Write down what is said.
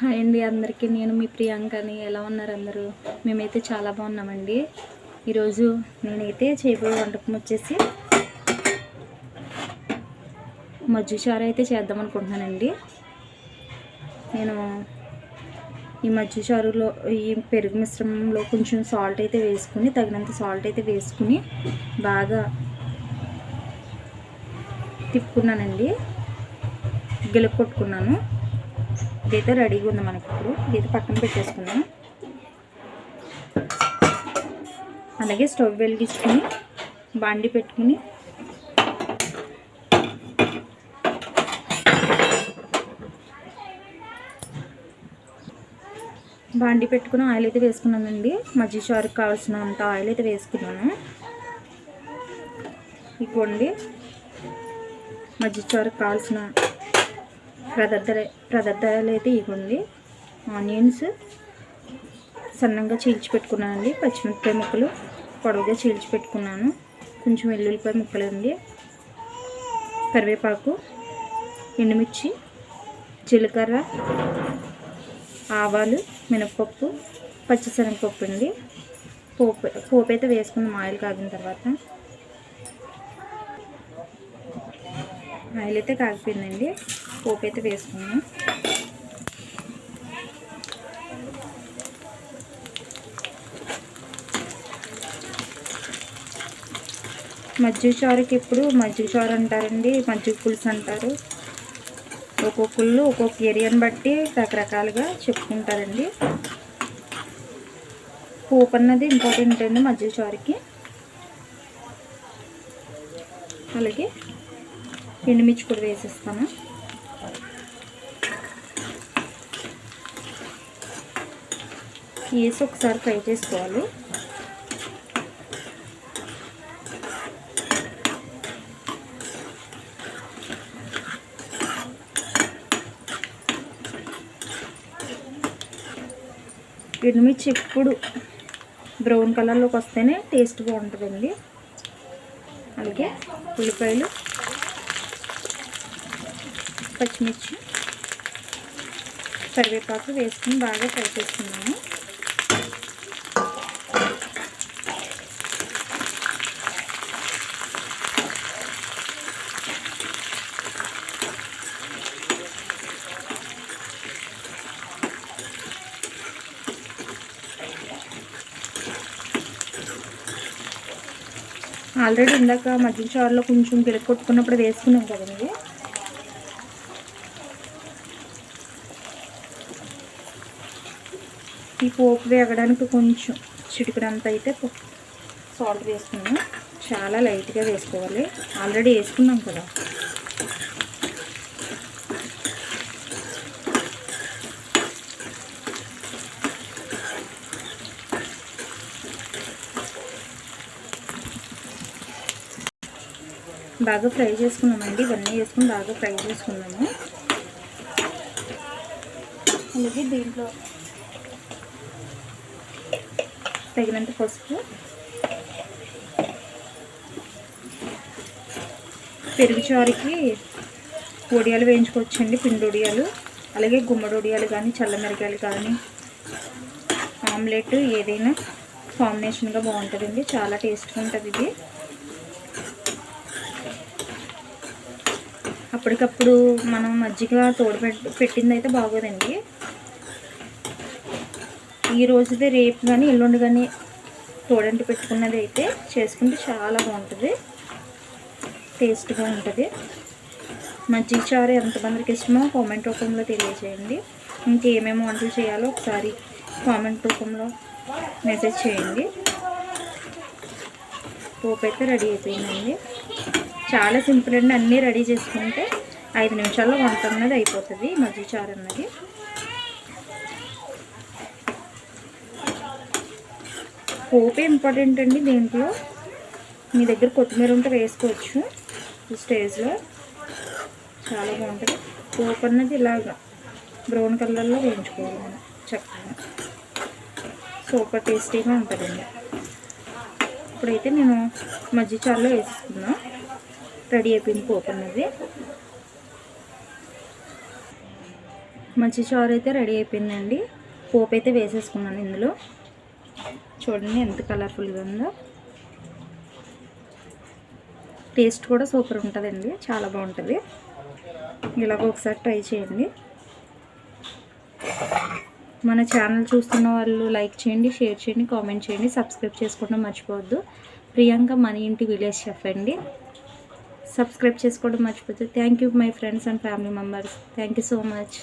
Hi అండి అందరికీ. నేను మీ ప్రియాంకని. ఎలా ఉన్నారు అందరూ? మేమైతే చాలా బాగున్నామండి. ఈరోజు నేనైతే చేయబోయే వంటకం వచ్చేసి మజ్జు చారు అయితే చేద్దాం అనుకుంటున్నానండి. నేను ఈ మజ్జు చారులో ఈ పెరుగు మిశ్రమంలో కొంచెం సాల్ట్ అయితే వేసుకుని తగినంత సాల్ట్ అయితే వేసుకుని బాగా తిప్పుకున్నానండి. గెలుపు కొట్టుకున్నాను. ఇదైతే రెడీగా ఉంది మనకి ఇప్పుడు. ఇదైతే పక్కన పెట్టేసుకుందాం. అలాగే స్టవ్ వెలిగించుకుని బాండి పెట్టుకుని బాండి పెట్టుకుని ఆయిల్ అయితే వేసుకున్నానండి. మజ్జి చారుకు కావాల్సినంత ఆయిల్ అయితే వేసుకున్నాను. ఇవ్వండి మజ్జి చారుకు కావాల్సిన పదార్థాలు పదార్థాలు అయితే ఇవ్వండి ఆనియన్స్ సన్నంగా చీల్చి పెట్టుకున్నానండి. పచ్చిమిరపకాయ ముక్కలు పొడవుగా చీల్చి పెట్టుకున్నాను. కొంచెం వెల్లుల్లిపాయ ముక్కలు అండి కరివేపాకు ఎండుమిర్చి జీలకర్ర ఆవాలు మినపప్పు పచ్చిశనగపప్పు అండి పోపు పోపు అయితే వేసుకున్నాం ఆయిల్ కాగిన తర్వాత. ఆయిల్ అయితే కాగిపోయిందండి. పోపు అయితే వేసుకున్నాం. మజ్జిగ చారుకి ఇప్పుడు మజ్జిగ చారు అంటారండి మజ్జిగ పులుసు అంటారు. ఒక్కొక్కళ్ళు ఒక్కొక్క ఏరియాని బట్టి రకరకాలుగా చెప్పుకుంటారండి. పోపు అన్నది ఇంపార్టెంట్ అండి మజ్జిగ చారుకి. అలాగే ఎండుమిర్చి కూడా వేసేస్తాను. వేసి ఒకసారి ఫ్రై చేసుకోవాలి. ఎండుమిర్చి ఎప్పుడు బ్రౌన్ కలర్లోకి వస్తేనే టేస్ట్ బాగుంటుందండి. అలాగే ఉల్లిపాయలు పచ్చిమిర్చి కరివేపాకు వేసుకుని బాగా ఫ్రై చేస్తున్నాము ఆల్రెడీ ఇందాక మధ్య చారులో కొంచెం గిడక కొట్టుకున్నప్పుడు వేసుకున్నాం కదండి. ఈ పోపు వేగడానికి కొంచెం చిటికడంత అయితే సాల్ట్ వేసుకున్నాం. చాలా లైట్గా వేసుకోవాలి. ఆల్రెడీ వేసుకున్నాం కదా. బాగా ఫ్రై చేసుకున్నామండి. ఇవన్నీ వేసుకుని బాగా ఫ్రై చేసుకున్నాము. అలాగే దీంట్లో తగినంత పసుపు పెరుగు చారుకి వడియాలు వేయించుకోవచ్చండి పిండి వడియాలు అలాగే గుమ్మడి ఒడియాలు కానీ చల్లమిరకాయలు కానీ. ఆమ్లెట్ ఏదైనా కాంబినేషన్గా బాగుంటుందండి చాలా టేస్ట్గా ఉంటుంది ఇది. అప్పటికప్పుడు మనం మజ్జిగ తోడు పెట్టింది అయితే బాగోదండి. ఈ రోజుదే రేపు కానీ ఎల్లుండి కానీ తోడంటి పెట్టుకున్నది అయితే చేసుకుంటే చాలా బాగుంటుంది. టేస్ట్గా ఉంటుంది. మజ్జిగ చారు ఎంతమందికి ఇష్టమో కామెంట్ రూపంలో తెలియజేయండి. ఇంకేమేమి వంటలు చేయాలో ఒకసారి కామెంట్ రూపంలో మెసేజ్ చేయండి. పోపు అయితే రెడీ అయిపోయిందండి. చాలా సింపుల్ అండి. అన్నీ రెడీ చేసుకుంటే ఐదు నిమిషాల్లో వంట అన్నది అయిపోతుంది. మజ్జిగ చారు అన్నది. పోపే ఇంపార్టెంట్ అండి దీంట్లో. మీ దగ్గర కొత్తిమీర ఉంటే వేసుకోవచ్చు ఈ స్టేజ్లో. చాలా బాగుంటుంది. పోపు అన్నది ఇలాగా బ్రౌన్ కలర్లో వేయించుకోవాలి మనం చక్కగా. సూపర్ టేస్టీగా ఉంటుందండి. ఇప్పుడైతే నేను మజ్జి చారులో వేసుకున్నా రెడీ అయిపోయింది పోపు అన్నది. మంచి చారు అయితే రెడీ అయిపోయిందండి. పోపు అయితే వేసేసుకున్నాను ఇందులో. చూడండి ఎంత కలర్ఫుల్గా ఉందో. టేస్ట్ కూడా సూపర్ ఉంటుందండి చాలా బాగుంటుంది. ఇలాగ ఒకసారి ట్రై చేయండి. మన ఛానల్ చూస్తున్న వాళ్ళు లైక్ చేయండి షేర్ చేయండి కామెంట్ చేయండి సబ్స్క్రైబ్ చేసుకోవడం మర్చిపోవద్దు. ప్రియాంక మన ఇంటి విలేజ్ షెఫ్ అండి. సబ్స్క్రైబ్ చేసుకోవడం మర్చిపోతే thank you my friends and family members. Thank you so much.